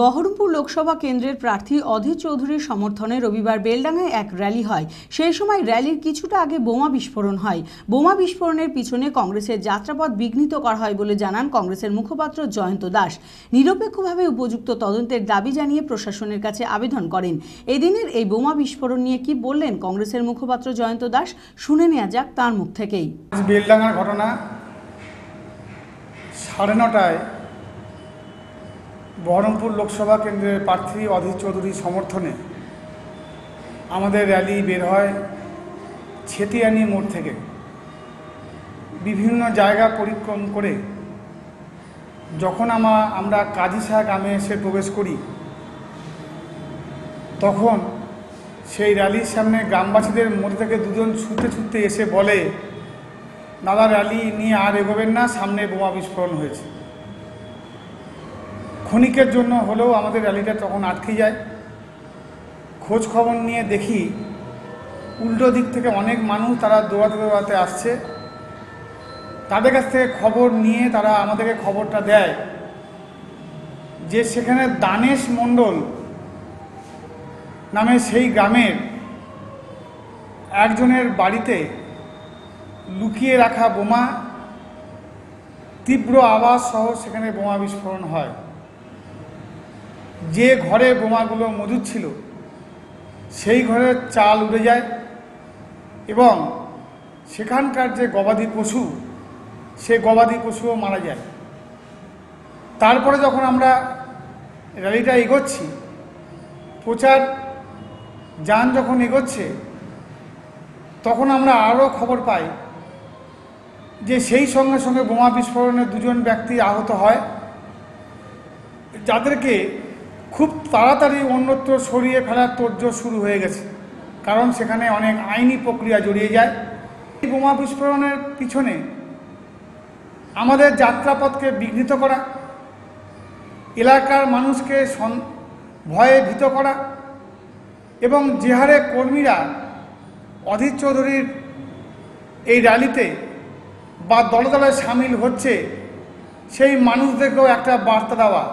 Baharampur Lok Sabha কেন্দ্রের প্রার্থী অধীর চৌধুরীর সমর্থনে রবিবার বেলডাঙ্গায় এক র্যালি হয়। সেই সময় র্যালির কিছুটা আগে বোমা বিস্ফোরণ হয়। বোমা বিস্ফোরণের পিছনে কংগ্রেসের যাত্রাপথ বিঘ্নিত করা হয় বলে জানান কংগ্রেসের মুখপাত্র জয়ন্ত দাস। নিরপেক্ষভাবে উপযুক্ত তদন্তের দাবি জানিয়ে প্রশাসনের কাছে আবেদন করেন। এদিনের এই বোমা বিস্ফোরণ নিয়ে কি বললেন কংগ্রেসের মুখপাত্র জয়ন্ত দাস? শুনে নেওয়া যাক তার মুখ থেকেই। বেলডাঙার ঘটনা সাড়ে নটায় বহরমপুর লোকসভা কেন্দ্রের প্রার্থী অধীর চৌধুরীর সমর্থনে আমাদের র্যালি বের হয় ছেতিয়ানি মোড় থেকে। বিভিন্ন জায়গা পরিক্রম করে যখন আমা, আমরা কাজিসা গ্রামে এসে প্রবেশ করি, তখন সেই র্যালির সামনে গ্রামবাসীদের মধ্যে থেকে দুজন ছুটতে ছুটতে এসে বলে, দাদা, র্যালি নিয়ে আর এগোবেন না, সামনে বোমা বিস্ফোরণ হয়েছে। ক্ষণিকের জন্য হলেও আমাদের র্যালিটা তখন আটকে যায়। খোঁজ খবর নিয়ে দেখি উল্টো দিক থেকে অনেক মানুষ তারা দৌড়াতে দৌড়াতে আসছে। তাদের কাছ থেকে খবর নিয়ে তারা আমাদেরকে খবরটা দেয় যে সেখানে দানেশ মণ্ডল নামে সেই গ্রামের একজনের বাড়িতে লুকিয়ে রাখা বোমা তীব্র আওয়াজ সহ সেখানে বোমা বিস্ফোরণ হয়। যে ঘরে বোমাগুলো মজুদ ছিল, সেই ঘরের চাল উড়ে যায় এবং সেখানকার যে গবাদি পশু, সে গবাদি পশুও মারা যায়। তারপরে যখন আমরা র্যালিটা এগোচ্ছি, প্রচার যান যখন এগোচ্ছে, তখন আমরা আরও খবর পাই যে সেই সঙ্গে সঙ্গে বোমা বিস্ফোরণে দুজন ব্যক্তি আহত হয়, যাদেরকে খুব তাড়াতাড়ি অন্যত্র সরিয়ে ফেলার তোড়জোড় শুরু হয়ে গেছে। কারণ সেখানে অনেক আইনি প্রক্রিয়া জড়িয়ে যায়। এই বোমা বিস্ফোরণের পিছনে আমাদের যাত্রাপথকে বিঘ্নিত করা, এলাকার মানুষকে ভয়ে ভীত করা এবং যে হারে কর্মীরা অধীর চৌধুরীর এই র্যালিতে বা দলে দলে সামিল হচ্ছে সেই মানুষদেরকেও একটা বার্তা দেওয়া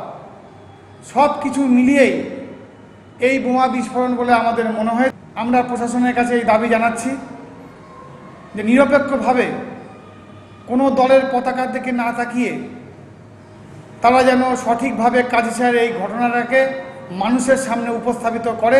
সব কিছু মিলিয়েই এই বোমা বিস্ফোরণ বলে আমাদের মনে হয়। আমরা প্রশাসনের কাছে এই দাবি জানাচ্ছি যে নিরপেক্ষভাবে কোনো দলের পতাকার দিকে না তাকিয়ে তারা যেন সঠিকভাবে কাজিসার এই ঘটনাটাকে মানুষের সামনে উপস্থাপিত করে